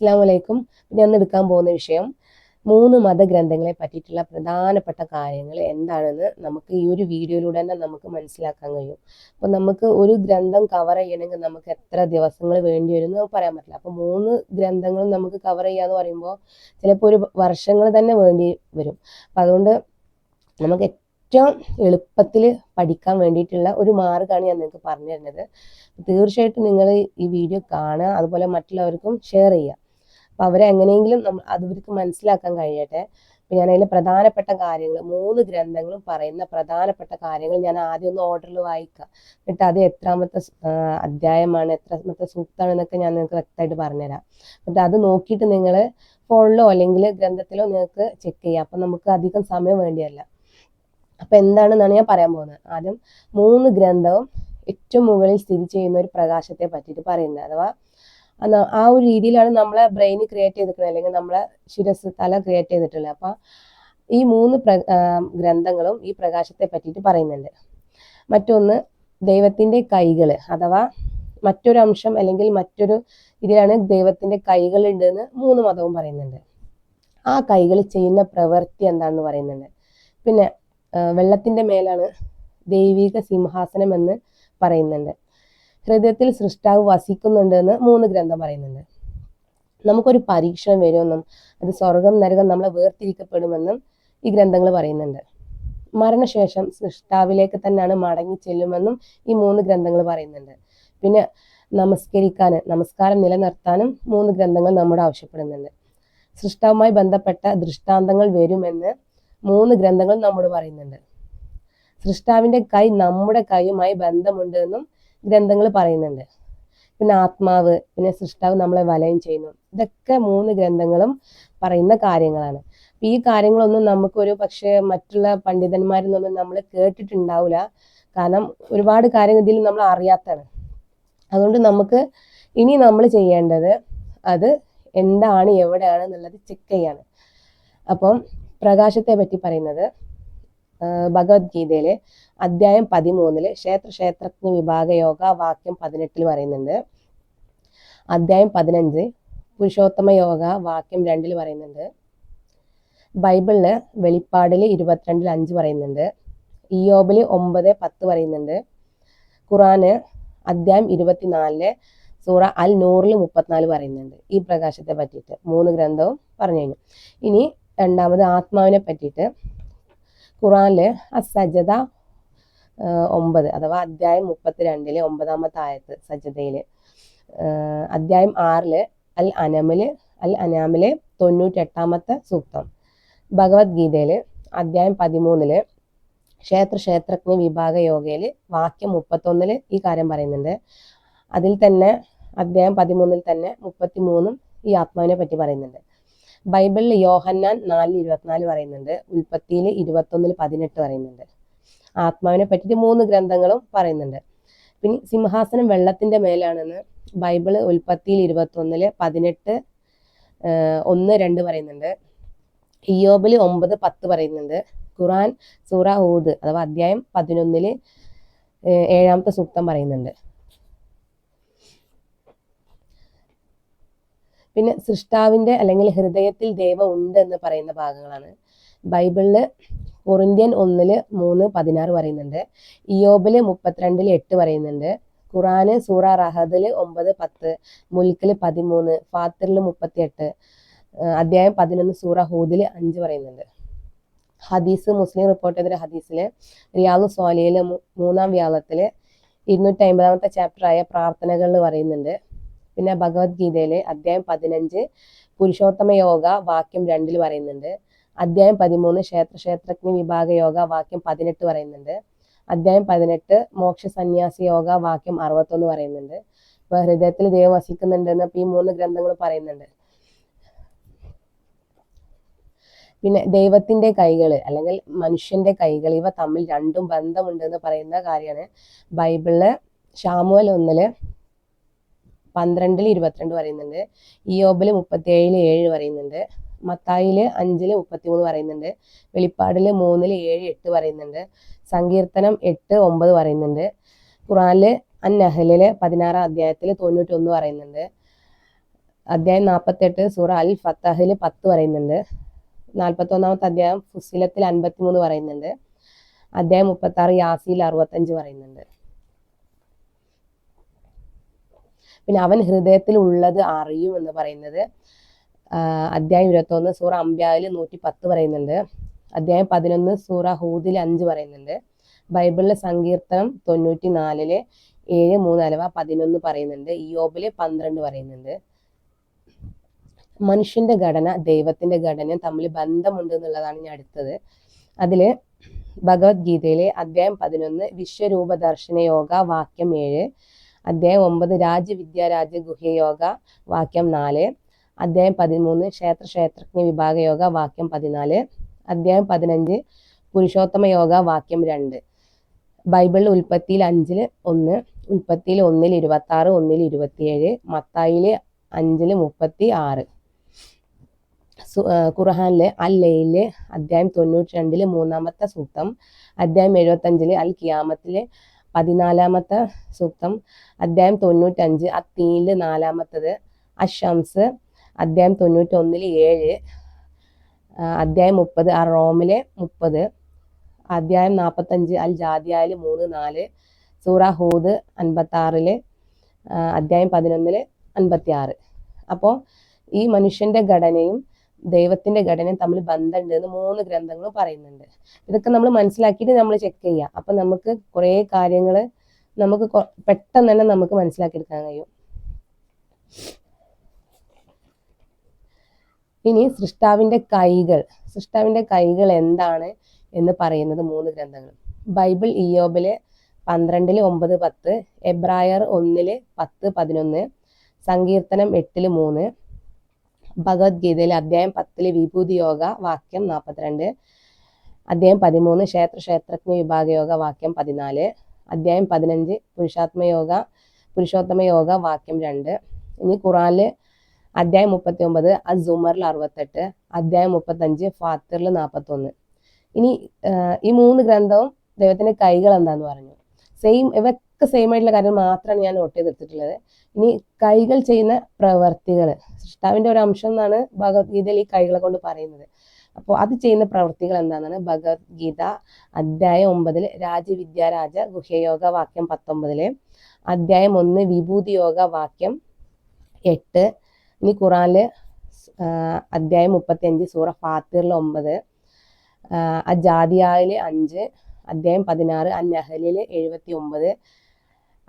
അസ്സാം വലൈക്കും ഇനി ഇന്ന് എടുക്കാൻ പോകുന്ന വിഷയം മൂന്ന് മതഗ്രന്ഥങ്ങളെ പറ്റിയിട്ടുള്ള പ്രധാനപ്പെട്ട കാര്യങ്ങൾ എന്താണെന്ന് നമുക്ക് ഈ ഒരു വീഡിയോയിലൂടെ തന്നെ നമുക്ക് മനസ്സിലാക്കാൻ കഴിയും. അപ്പോൾ നമുക്ക് ഒരു ഗ്രന്ഥം കവർ ചെയ്യണമെങ്കിൽ നമുക്ക് എത്ര ദിവസങ്ങൾ വേണ്ടി വരും എന്ന് പറയാൻ പറ്റില്ല. അപ്പോൾ മൂന്ന് ഗ്രന്ഥങ്ങളും നമുക്ക് കവർ ചെയ്യാന്ന് പറയുമ്പോൾ ചിലപ്പോൾ ഒരു വർഷങ്ങൾ തന്നെ വേണ്ടി വരും. അപ്പം അതുകൊണ്ട് നമുക്ക് ഏറ്റവും എളുപ്പത്തിൽ പഠിക്കാൻ വേണ്ടിയിട്ടുള്ള ഒരു മാർഗമാണ് ഞാൻ നിങ്ങൾക്ക് പറഞ്ഞു തരുന്നത് തീർച്ചയായിട്ടും നിങ്ങൾ ഈ വീഡിയോ കാണുക അതുപോലെ മറ്റുള്ളവർക്കും ഷെയർ ചെയ്യുക. അപ്പോൾ അവരെ എങ്ങനെയെങ്കിലും നമ്മൾ അവർക്ക് മനസ്സിലാക്കാൻ കഴിയട്ടെ. അപ്പം ഞാൻ അതിലെ പ്രധാനപ്പെട്ട കാര്യങ്ങൾ മൂന്ന് ഗ്രന്ഥങ്ങളും പറയുന്ന പ്രധാനപ്പെട്ട കാര്യങ്ങൾ ഞാൻ ആദ്യം ഒന്ന് ഓർഡറിൽ വായിക്കാം. എന്നിട്ട് അത് എത്രാമത്തെ അധ്യായമാണ് എത്രാമത്തെ സൂക്തമാണ് എന്നൊക്കെ ഞാൻ നിങ്ങൾക്ക് വ്യക്തമായിട്ട് പറഞ്ഞുതരാം. എന്നിട്ട് അത് നോക്കിയിട്ട് നിങ്ങൾ ഫോണിലോ അല്ലെങ്കിൽ ഗ്രന്ഥത്തിലോ നിങ്ങൾക്ക് ചെക്ക് ചെയ്യാം. അപ്പം നമുക്ക് അധികം സമയം വേണ്ടിയല്ല. അപ്പം എന്താണെന്നാണ് ഞാൻ പറയാൻ പോകുന്നത്. ആദ്യം മൂന്ന് ഗ്രന്ഥവും ഏറ്റവും മുകളിൽ സ്ഥിതി ചെയ്യുന്ന ഒരു പ്രകാശത്തെ പറ്റിയിട്ട് പറയുന്നത് അഥവാ ആ ഒരു രീതിയിലാണ് നമ്മളെ ബ്രെയിൻ ക്രിയേറ്റ് ചെയ്തിട്ടുള്ളത് അല്ലെങ്കിൽ നമ്മളെ ശിരസ് തല ക്രിയേറ്റ് ചെയ്തിട്ടുള്ളത്. അപ്പം ഈ മൂന്ന് പ്ര ഗ്രന്ഥങ്ങളും ഈ പ്രകാശത്തെ പറ്റിയിട്ട് പറയുന്നുണ്ട്. മറ്റൊന്ന് ദൈവത്തിന്റെ കൈകൾ അഥവാ മറ്റൊരു അംശം അല്ലെങ്കിൽ മറ്റൊരു ഇതിലാണ് ദൈവത്തിന്റെ കൈകളുണ്ട് എന്ന് മൂന്ന് മതവും പറയുന്നുണ്ട്. ആ കൈകൾ ചെയ്യുന്ന പ്രവൃത്തി എന്താണെന്ന് പറയുന്നുണ്ട്. പിന്നെ വെള്ളത്തിന്റെ മേലാണ് ദൈവിക സിംഹാസനം എന്ന് പറയുന്നുണ്ട്. ഹൃദയത്തിൽ സൃഷ്ടാവ് വസിക്കുന്നുണ്ട് എന്ന് മൂന്ന് ഗ്രന്ഥം പറയുന്നുണ്ട്. നമുക്കൊരു പരീക്ഷണം വരുമെന്നും അത് സ്വർഗം നരകം നമ്മളെ വേർതിരിക്കപ്പെടുമെന്നും ഈ ഗ്രന്ഥങ്ങൾ പറയുന്നുണ്ട്. മരണശേഷം സൃഷ്ടാവിലേക്ക് തന്നെയാണ് മടങ്ങി ചെല്ലുമെന്നും ഈ മൂന്ന് ഗ്രന്ഥങ്ങൾ പറയുന്നുണ്ട്. പിന്നെ നമസ്കരിക്കാൻ നമസ്കാരം നിലനിർത്താനും മൂന്ന് ഗ്രന്ഥങ്ങൾ നമ്മോട് ആവശ്യപ്പെടുന്നുണ്ട്. സൃഷ്ടാവുമായി ബന്ധപ്പെട്ട ദൃഷ്ടാന്തങ്ങൾ വരുമെന്ന് മൂന്ന് ഗ്രന്ഥങ്ങൾ നമ്മോട് പറയുന്നുണ്ട്. സൃഷ്ടാവിന്റെ കൈ നമ്മുടെ കൈയുമായി ബന്ധമുണ്ട് എന്നും ഗ്രന്ഥങ്ങൾ പറയുന്നുണ്ട്. പിന്നെ ആത്മാവ് പിന്നെ സൃഷ്ടാവ് നമ്മളെ വലയം ചെയ്യുന്നു. ഇതൊക്കെ മൂന്ന് ഗ്രന്ഥങ്ങളും പറയുന്ന കാര്യങ്ങളാണ്. അപ്പൊ ഈ കാര്യങ്ങളൊന്നും നമുക്കൊരു പക്ഷേ മറ്റുള്ള പണ്ഡിതന്മാരിൽ നിന്നൊന്നും നമ്മൾ കേട്ടിട്ടുണ്ടാവില്ല കാരണം ഒരുപാട് കാര്യങ്ങൾ ഇതിൽ നമ്മൾ അറിയാത്തതാണ്. അതുകൊണ്ട് നമുക്ക് ഇനി നമ്മൾ ചെയ്യേണ്ടത് അത് എന്താണ് എവിടെയാണ് എന്നുള്ളത് ചെക്ക് ചെയ്യാണ്. അപ്പം പ്രകാശത്തെ പറ്റി പറയുന്നത്. ഭഗവത്ഗീതയിൽ അധ്യായം പതിമൂന്നിൽ ക്ഷേത്ര ക്ഷേത്രജ്ഞ വിഭാഗ യോഗ വാക്യം പതിനെട്ടിൽ പറയുന്നുണ്ട്. അധ്യായം പതിനഞ്ച് പുരുഷോത്തമ യോഗ വാക്യം രണ്ടിൽ പറയുന്നുണ്ട്. ബൈബിളിൽ വെളിപ്പാടിൽ ഇരുപത്തിരണ്ടിൽ അഞ്ച് പറയുന്നുണ്ട്. ഇയോബിൽ ഒമ്പത് പത്ത് പറയുന്നുണ്ട്. ഖുറാന് അധ്യായം ഇരുപത്തിനാലിൽ സൂറ അൽ നൂറിൽ മുപ്പത്തിനാല് പറയുന്നുണ്ട്. ഈ പ്രകാശത്തെ പറ്റിയിട്ട് മൂന്ന് ഗ്രന്ഥവും പറഞ്ഞു കഴിഞ്ഞു. ഇനി രണ്ടാമത് ആത്മാവിനെ പറ്റിയിട്ട് ഖുറാനിൽ അസജത ഒമ്പത് അഥവാ അധ്യായം മുപ്പത്തിരണ്ടിലെ ഒമ്പതാമത്തെ ആയത്ത് ആഹ് അധ്യായം ആറിൽ അൽ അനമിൽ അൽ അനാമിലെ തൊണ്ണൂറ്റെട്ടാമത്തെ സൂക്തം. ഭഗവത്ഗീതയിൽ അധ്യായം പതിമൂന്നിൽ ക്ഷേത്ര ക്ഷേത്രജ്ഞ വിഭാഗ യോഗയിൽ വാക്യം മുപ്പത്തൊന്നിൽ ഈ കാര്യം പറയുന്നുണ്ട്. അതിൽ തന്നെ അധ്യായം പതിമൂന്നിൽ തന്നെ മുപ്പത്തിമൂന്നും ഈ ആത്മാവിനെ പറ്റി പറയുന്നുണ്ട്. ബൈബിളിൽ യോഹന്നാൻ നാലിൽ ഇരുപത്തിനാല് പറയുന്നുണ്ട് ഉൽപ്പത്തിയിൽ ഇരുപത്തൊന്നിൽ പതിനെട്ട് പറയുന്നുണ്ട്. ആത്മാവിനെ പറ്റിയിട്ട് മൂന്ന് ഗ്രന്ഥങ്ങളും പറയുന്നുണ്ട്. പിന്നെ സിംഹാസനം വെള്ളത്തിന്റെ മേലാണെന്ന് ബൈബിൾ ഉൽപ്പത്തിയിൽ ഇരുപത്തൊന്നിൽ പതിനെട്ട് ഒന്ന് രണ്ട് പറയുന്നുണ്ട്. ഇയോബിൽ ഒമ്പത് പത്ത് പറയുന്നുണ്ട്. ഖുറാൻ സൂറ ഹൂദ് അഥവാ അധ്യായം പതിനൊന്നിൽ ഏഴാമത്തെ സൂക്തം പറയുന്നുണ്ട്. പിന്നെ സൃഷ്ടാവിന്റെ അല്ലെങ്കിൽ ഹൃദയത്തിൽ ദൈവം ഉണ്ട് എന്ന് പറയുന്ന ഭാഗങ്ങളാണ്. ബൈബിളിൽ കൊറിന്ത്യൻ ഒന്നിൽ മൂന്ന് പതിനാറ് പറയുന്നുണ്ട്. ഇയോബിൽ മുപ്പത്തിരണ്ടിൽ എട്ട് പറയുന്നുണ്ട്. ഖുറാന് സൂറ റഹദിൽ ഒമ്പത് പത്ത് മുൽക്കിൽ പതിമൂന്ന് ഫാത്തിറിൽ മുപ്പത്തിയെട്ട് അധ്യായം പതിനൊന്ന് സൂറ ഹൂദിൽ അഞ്ച് പറയുന്നുണ്ട്. ഹദീസ് മുസ്ലിം റിപ്പോർട്ട് ചെയ്ത ഹദീസിൽ റിയാദു സ്വാലിയിൽ മൂ- മൂന്നാം വ്യാളത്തിൽ ഇരുന്നൂറ്റി അമ്പതാമത്തെ ചാപ്റ്ററായ പ്രാർത്ഥനകളിൽ പറയുന്നുണ്ട്. പിന്നെ ഭഗവത്ഗീതയിലെ അധ്യായം പതിനഞ്ച് പുരുഷോത്തമ യോഗ വാക്യം രണ്ടിൽ പറയുന്നുണ്ട്. അധ്യായം പതിമൂന്ന് ക്ഷേത്ര ക്ഷേത്രജ്ഞ വിഭാഗ യോഗ വാക്യം പതിനെട്ട് പറയുന്നുണ്ട്. അധ്യായം പതിനെട്ട് മോക്ഷ സന്യാസി യോഗ വാക്യം അറുപത്തൊന്ന് പറയുന്നുണ്ട്. ഇപ്പൊ ഹൃദയത്തിൽ ദൈവം വസിക്കുന്നുണ്ട് എന്നപ്പോ ഈ മൂന്ന് ഗ്രന്ഥങ്ങൾ പറയുന്നുണ്ട്. പിന്നെ ദൈവത്തിന്റെ കൈകൾ അല്ലെങ്കിൽ മനുഷ്യന്റെ കൈകൾ ഇവ തമ്മിൽ രണ്ടും ബന്ധമുണ്ട് എന്ന് പറയുന്ന കാര്യമാണ്. ബൈബിളിൽ ഷാമുവൽ ഒന്നിൽ പന്ത്രണ്ടിൽ ഇരുപത്തിരണ്ട് പറയുന്നുണ്ട്. ഇയോബിൽ മുപ്പത്തിയേഴിൽ ഏഴ് പറയുന്നുണ്ട്. മത്തായിൽ അഞ്ചിൽ മുപ്പത്തിമൂന്ന് പറയുന്നുണ്ട്. വെളിപ്പാടിൽ മൂന്നിൽ ഏഴ് എട്ട് പറയുന്നുണ്ട്. സങ്കീർത്തനം എട്ട് ഒമ്പത് പറയുന്നുണ്ട്. ഖുറാനിൽ അൻ നഹലിൽ പതിനാറാം അധ്യായത്തിൽ തൊണ്ണൂറ്റൊന്ന് പറയുന്നുണ്ട്. അധ്യായം നാൽപ്പത്തെട്ട് സൂറ അൽ ഫത്തഹിൽ പത്ത് പറയുന്നുണ്ട്. നാൽപ്പത്തി ഒന്നാമത്തെ അധ്യായം ഫുസിലത്തിൽ അൻപത്തിമൂന്ന് പറയുന്നുണ്ട്. അധ്യായം മുപ്പത്തി ആറ് യാസിയിൽ അറുപത്തഞ്ച് പറയുന്നുണ്ട്. പിന്നെ അവൻ ഹൃദയത്തിൽ ഉള്ളത് അറിയും എന്ന് പറയുന്നത്. അധ്യായം ഇരുപത്തൊന്ന് സൂറ അമ്പ്യാവിൽ നൂറ്റി പത്ത് പറയുന്നുണ്ട്. അധ്യായം പതിനൊന്ന് സൂറ ഹൂദിൽ അഞ്ച് പറയുന്നുണ്ട്. ബൈബിളിലെ സങ്കീർത്തനം തൊണ്ണൂറ്റി നാലിൽ ഏഴ് മൂന്ന് അലവ പതിനൊന്ന് പറയുന്നുണ്ട്. ഇയോബിൽ പന്ത്രണ്ട് പറയുന്നുണ്ട്. മനുഷ്യന്റെ ഘടന ദൈവത്തിന്റെ ഘടന തമ്മിൽ ബന്ധമുണ്ട് എന്നുള്ളതാണ് ഞാൻ അടുത്തത്. അതിൽ ഭഗവത്ഗീതയിലെ അധ്യായം പതിനൊന്ന് വിശ്വരൂപ ദർശന യോഗ വാക്യം ഏഴ് അധ്യായം ഒമ്പത് രാജ്യവിദ്യാരാജ്യ ഗുഹ്യയോഗ വാക്യം നാല്. അധ്യായം പതിമൂന്ന് ക്ഷേത്ര ക്ഷേത്രജ്ഞ വിഭാഗ യോഗ വാക്യം പതിനാല്. അധ്യായം പതിനഞ്ച് പുരുഷോത്തമ യോഗ വാക്യം രണ്ട്. ബൈബിളിൽ ഉൽപ്പത്തിയിൽ അഞ്ചിൽ ഒന്ന് ഉൽപ്പത്തിയിൽ ഒന്നിൽ ഇരുപത്തി ആറ് ഒന്നിൽ ഇരുപത്തിയേഴ് മത്തായിൽ അഞ്ചിൽ മുപ്പത്തി ആറ്. ഖുർഹാനിലെ അൽ ലെയിൽ അധ്യായം തൊണ്ണൂറ്റി രണ്ടിൽ മൂന്നാമത്തെ സൂക്തം അധ്യായം എഴുപത്തഞ്ചിൽ അൽ കിയാമത്തിൽ പതിനാലാമത്തെ സൂക്തം അദ്ധ്യായം തൊണ്ണൂറ്റഞ്ച് അത്തീനിൽ നാലാമത്തത് അഷംസ് അദ്ധ്യായം തൊണ്ണൂറ്റൊന്നിൽ ഏഴ് അദ്ധ്യായം മുപ്പത് ആ റോമിലെ മുപ്പത് അദ്ധ്യായം നാൽപ്പത്തഞ്ച് അൽ ജാദിയാൽ മൂന്ന് നാല് സൂറ ഹൂദ് അൻപത്തി ആറിൽ അദ്ധ്യായം പതിനൊന്നിൽ അൻപത്തി ആറ് അപ്പോൾ ഈ മനുഷ്യന്റെ ഘടനയും ദൈവത്തിന്റെ ഘടനയും തമ്മിൽ ബന്ധമുണ്ട് എന്ന് മൂന്ന് ഗ്രന്ഥങ്ങളും പറയുന്നുണ്ട്. ഇതൊക്കെ നമ്മൾ മനസ്സിലാക്കിയിട്ട് നമ്മൾ ചെക്ക് ചെയ്യുക അപ്പൊ നമുക്ക് കുറേ കാര്യങ്ങൾ നമുക്ക് പെട്ടെന്ന് തന്നെ നമുക്ക് മനസ്സിലാക്കിയെടുക്കാൻ കഴിയും. ഇനി സൃഷ്ടാവിന്റെ കൈകൾ. സൃഷ്ടാവിന്റെ കൈകൾ എന്താണ് എന്ന് പറയുന്നത് മൂന്ന് ഗ്രന്ഥങ്ങൾ. ബൈബിൾ ഇയോബിൽ പന്ത്രണ്ടിൽ ഒമ്പത് പത്ത് എബ്രായർ ഒന്നിൽ പത്ത് പതിനൊന്ന് സങ്കീർത്തനം എട്ടിൽ മൂന്ന് ഭഗവത്ഗീതയിലെ അധ്യായം പത്തിൽ വിഭൂതി യോഗ വാക്യം നാൽപ്പത്തിരണ്ട് അധ്യായം പതിമൂന്ന് ക്ഷേത്ര ക്ഷേത്രജ്ഞ വിഭാഗ യോഗ വാക്യം പതിനാല്. അധ്യായം പതിനഞ്ച് പുരുഷാത്മയോഗ പുരുഷോത്തമ യോഗ വാക്യം രണ്ട്. ഇനി ഖുറാനിൽ അധ്യായം മുപ്പത്തി ഒമ്പത് അസുമറിൽ അറുപത്തെട്ട്. അധ്യായം മുപ്പത്തഞ്ച് ഫാത്തിറിൽ നാൽപ്പത്തൊന്ന് ഇനി ഈ മൂന്ന് ഗ്രന്ഥവും ദൈവത്തിന്റെ കൈകൾ എന്താന്ന് പറഞ്ഞു. സെയിം ഇവയൊക്കെ സെയിം ആയിട്ടുള്ള കാര്യം മാത്രമാണ് ഞാൻ നോട്ട് ചെയ്തെടുത്തിട്ടുള്ളത്. ഇനി കൈകൾ ചെയ്യുന്ന പ്രവർത്തികൾ സൃഷ്ടാവിന്റെ ഒരു അംശം എന്നാണ് ഭഗവത്ഗീതയിൽ ഈ കൈകളെ കൊണ്ട് പറയുന്നത്. അപ്പോൾ അത് ചെയ്യുന്ന പ്രവൃത്തികൾ എന്താണെന്നാണ്? ഭഗവത്ഗീത അധ്യായം ഒമ്പതിൽ രാജവിദ്യാരാജ ഗുഹയോഗ വാക്യം പത്തൊമ്പതിൽ അധ്യായം ഒന്ന് വിഭൂതി യോഗ വാക്യം എട്ട് ഇനി ഖുറാനിൽ അധ്യായം മുപ്പത്തി അഞ്ച് സൂറ ഫാത്തിറിൽ ഒമ്പത് അജാദിയായിൽ അഞ്ച് അധ്യായം പതിനാറ് അന്നഹലിൽ എഴുപത്തി ഒമ്പത്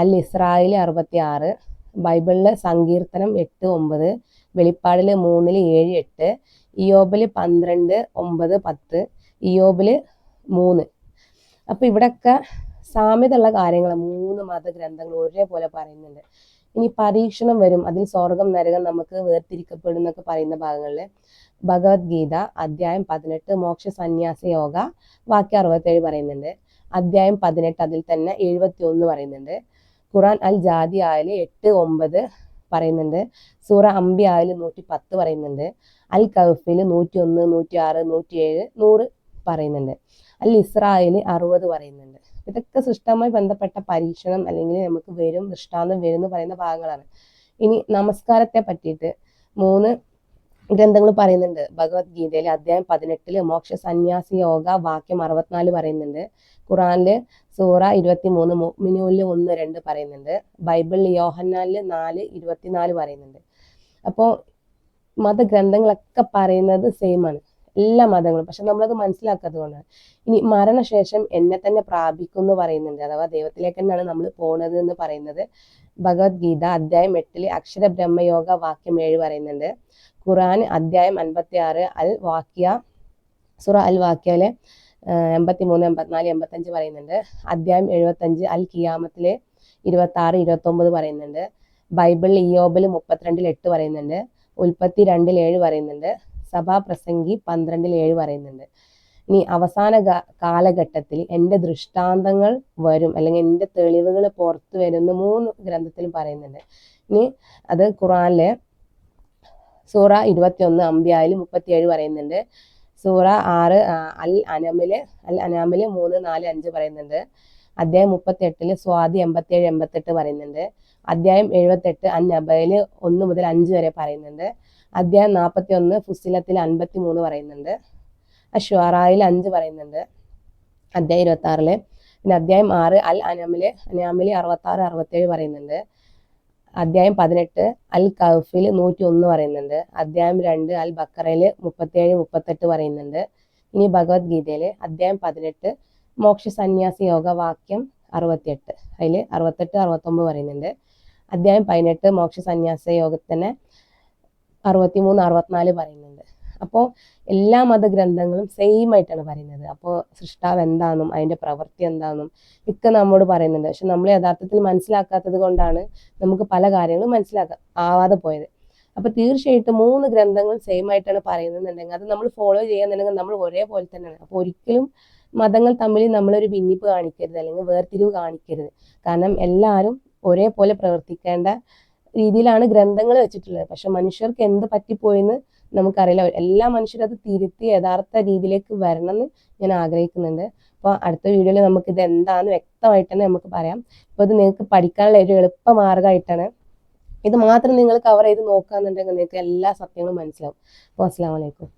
അൽ ഇസ്രായേൽ അറുപത്തി ആറ് ബൈബിളിലെ സങ്കീർത്തനം എട്ട് ഒമ്പത് വെളിപ്പാടിൽ മൂന്നിൽ ഏഴ് എട്ട് ഇയോബിൽ പന്ത്രണ്ട് ഒമ്പത് പത്ത് ഇയോബിൽ മൂന്ന്. അപ്പോൾ ഇവിടെയൊക്കെ സാമ്യതയുള്ള കാര്യങ്ങൾ മൂന്ന് മതഗ്രന്ഥങ്ങൾ ഒരേപോലെ പറയുന്നുണ്ട്. ഇനി പരീക്ഷണം വരും. അതിൽ സ്വർഗം നരകം നമുക്ക് വേർതിരിക്കപ്പെടും എന്നൊക്കെ പറയുന്ന ഭാഗങ്ങളിൽ ഭഗവത്ഗീത അധ്യായം പതിനെട്ട് മോക്ഷ സന്യാസ യോഗ വാക്യ അറുപത്തേഴ് പറയുന്നുണ്ട്. അധ്യായം പതിനെട്ട് അതിൽ തന്നെ എഴുപത്തി ഒന്ന് പറയുന്നുണ്ട്. ഖുറാൻ അൽ ജാതി ആയാൽ എട്ട് ഒമ്പത് പറയുന്നുണ്ട്. സൂറ അമ്പി ആയാൽ നൂറ്റി പത്ത് പറയുന്നുണ്ട്. അൽ കൗഫിൽ നൂറ്റി ഒന്ന് നൂറ്റി ആറ് നൂറ്റി ഏഴ് നൂറ് പറയുന്നുണ്ട്. അൽ ഇസ്രായേൽ അറുപത് പറയുന്നുണ്ട്. ഇതൊക്കെ സൃഷ്ടവുമായി ബന്ധപ്പെട്ട പരീക്ഷണം അല്ലെങ്കിൽ നമുക്ക് വരും ദൃഷ്ടാന്തം വരും എന്ന് പറയുന്ന ഭാഗങ്ങളാണ്. ഇനി നമസ്കാരത്തെ പറ്റിയിട്ട് മൂന്ന് ഗ്രന്ഥങ്ങൾ പറയുന്നുണ്ട്. ഭഗവത്ഗീതയിലെ അധ്യായം പതിനെട്ടിൽ മോക്ഷ സന്യാസി യോഗ വാക്യം അറുപത്തിനാല് പറയുന്നുണ്ട്. ഖുറാനിൽ സൂറ ഇരുപത്തി മൂന്ന് മിനുവിൽ ഒന്ന് രണ്ട് പറയുന്നുണ്ട്. ബൈബിളിൽ യോഹന്നാലിൽ നാല് ഇരുപത്തിനാല് പറയുന്നുണ്ട്. അപ്പോൾ മതഗ്രന്ഥങ്ങളൊക്കെ പറയുന്നത് സെയിം ആണ്. എല്ലാ മതങ്ങളും. പക്ഷെ നമ്മളത് മനസ്സിലാക്കാത്തത് കൊണ്ടാണ്. ഇനി മരണശേഷം എന്നെ തന്നെ പ്രാപിക്കും എന്ന് പറയുന്നുണ്ട്. അഥവാ ദൈവത്തിലേക്ക് തന്നെയാണ് നമ്മൾ പോണത് എന്ന് പറയുന്നത്. ഭഗവത്ഗീത അധ്യായം എട്ടിൽ അക്ഷര ബ്രഹ്മയോഗ വാക്യം ഏഴ് പറയുന്നുണ്ട്. ഖുറാൻ അധ്യായം അൻപത്തി ആറ് അൽ വാക്യ സുറ അൽ വാക്യയിലെ എൺപത്തി മൂന്ന് എൺപത്തിനാല് എൺപത്തഞ്ച് പറയുന്നുണ്ട്. അധ്യായം എഴുപത്തഞ്ച് അൽ കിയാമത്തിലെ ഇരുപത്തി ആറ് ഇരുപത്തി ഒമ്പത് പറയുന്നുണ്ട്. ബൈബിളിൽ ഇയോബിൽ മുപ്പത്തിരണ്ടിൽ എട്ട് പറയുന്നുണ്ട്. ഉൽപ്പത്തി രണ്ടിൽ ഏഴ് പറയുന്നുണ്ട്. സഭാപ്രസംഗി പന്ത്രണ്ടിൽ ഏഴ് പറയുന്നുണ്ട്. ഇനി അവസാന കാലഘട്ടത്തിൽ എന്റെ ദൃഷ്ടാന്തങ്ങൾ വരും അല്ലെങ്കിൽ എന്റെ തെളിവുകൾ പുറത്തു വരുന്ന മൂന്ന് ഗ്രന്ഥത്തിലും പറയുന്നുണ്ട്. ഇനി അത് ഖുറാനിലെ സൂറ ഇരുപത്തിയൊന്ന് അമ്പ്യായിൽ മുപ്പത്തിയേഴ് പറയുന്നുണ്ട്. സൂറ ആറ് അൽ അനമിൽ അൽ അനാമിൽ മൂന്ന് നാല് അഞ്ച് പറയുന്നുണ്ട്. അധ്യായം മുപ്പത്തി എട്ടിൽ സ്വാതി എൺപത്തിയേഴ് എൺപത്തെട്ട് പറയുന്നുണ്ട്. അധ്യായം എഴുപത്തെട്ട് അന്നബയിൽ ഒന്ന് മുതൽ അഞ്ച് വരെ പറയുന്നുണ്ട്. അധ്യായം നാൽപ്പത്തി ഒന്ന് ഫുസിലത്തിൽ അൻപത്തി മൂന്ന് പറയുന്നുണ്ട്. അഷ്വാറായിൽ അഞ്ച് പറയുന്നുണ്ട്. അധ്യായം ഇരുപത്തി ആറിൽ പിന്നെ അധ്യായം ആറ് അൽ അനാമിൽ അനാമിൽ അറുപത്തി ആറ് അറുപത്തേഴ് പറയുന്നുണ്ട്. അധ്യായം പതിനെട്ട് അൽ കൗഫിൽ നൂറ്റി ഒന്ന് പറയുന്നുണ്ട്. അധ്യായം രണ്ട് അൽ ബക്കറയിൽ മുപ്പത്തേഴ് മുപ്പത്തെട്ട് പറയുന്നുണ്ട്. ഇനി ഭഗവത്ഗീതയിൽ അധ്യായം പതിനെട്ട് മോക്ഷ സന്യാസി യോഗ വാക്യം അറുപത്തിയെട്ട്. അതിൽ അറുപത്തെട്ട് അറുപത്തൊമ്പത് പറയുന്നുണ്ട്. അധ്യായം പതിനെട്ട് മോക്ഷ സന്യാസ യോഗത്തിന് അറുപത്തിമൂന്ന് അറുപത്തിനാല് പറയുന്നുണ്ട്. അപ്പോൾ എല്ലാ മതഗ്രന്ഥങ്ങളും സെയിം ആയിട്ടാണ് പറയുന്നത്. അപ്പോൾ സൃഷ്ടാവ് എന്താണെന്നും അതിന്റെ പ്രവൃത്തി എന്താണെന്നും ഒക്കെ നമ്മോട് പറയുന്നുണ്ട്. പക്ഷെ നമ്മൾ യഥാർത്ഥത്തിൽ മനസ്സിലാക്കാത്തത് കൊണ്ടാണ് നമുക്ക് പല കാര്യങ്ങളും മനസ്സിലാക്കാൻ ആവാതെ പോയത്. അപ്പോൾ തീർച്ചയായിട്ടും മൂന്ന് ഗ്രന്ഥങ്ങളും സെയിം ആയിട്ടാണ് പറയുന്നുണ്ടെങ്കിൽ അത് നമ്മൾ ഫോളോ ചെയ്യുന്നുണ്ടെങ്കിൽ നമ്മൾ ഒരേപോലെ തന്നെയാണ്. അപ്പോൾ ഒരിക്കലും മതങ്ങൾ തമ്മിൽ നമ്മളൊരു ഭിന്നിപ്പ് കാണിക്കരുത് അല്ലെങ്കിൽ വേർതിരിവ് കാണിക്കരുത്. കാരണം എല്ലാവരും ഒരേപോലെ പ്രവർത്തിക്കേണ്ട രീതിയിലാണ് ഗ്രന്ഥങ്ങൾ വെച്ചിട്ടുള്ളത്. പക്ഷെ മനുഷ്യർക്ക് എന്ത് പറ്റിപ്പോയെന്ന് നമുക്കറിയില്ല. എല്ലാ മനുഷ്യരും അത് തിരുത്തി യഥാർത്ഥ രീതിയിലേക്ക് വരണം എന്ന് ഞാൻ ആഗ്രഹിക്കുന്നുണ്ട്. അപ്പോൾ അടുത്ത വീഡിയോയിൽ നമുക്ക് ഇത് എന്താണെന്ന് വ്യക്തമായിട്ട് തന്നെ നമുക്ക് പറയാം. ഇപ്പോൾ ഇത് നിങ്ങൾക്ക് പഠിക്കാനുള്ള ഒരു എളുപ്പ മാർഗമായിട്ടാണ്. ഇത് മാത്രം നിങ്ങൾ കവർ ചെയ്ത് നോക്കുകയെന്നുണ്ടെങ്കിൽ നിങ്ങൾക്ക് എല്ലാ സത്യങ്ങളും മനസ്സിലാവും. അപ്പോൾ അസ്സാം വലൈക്കും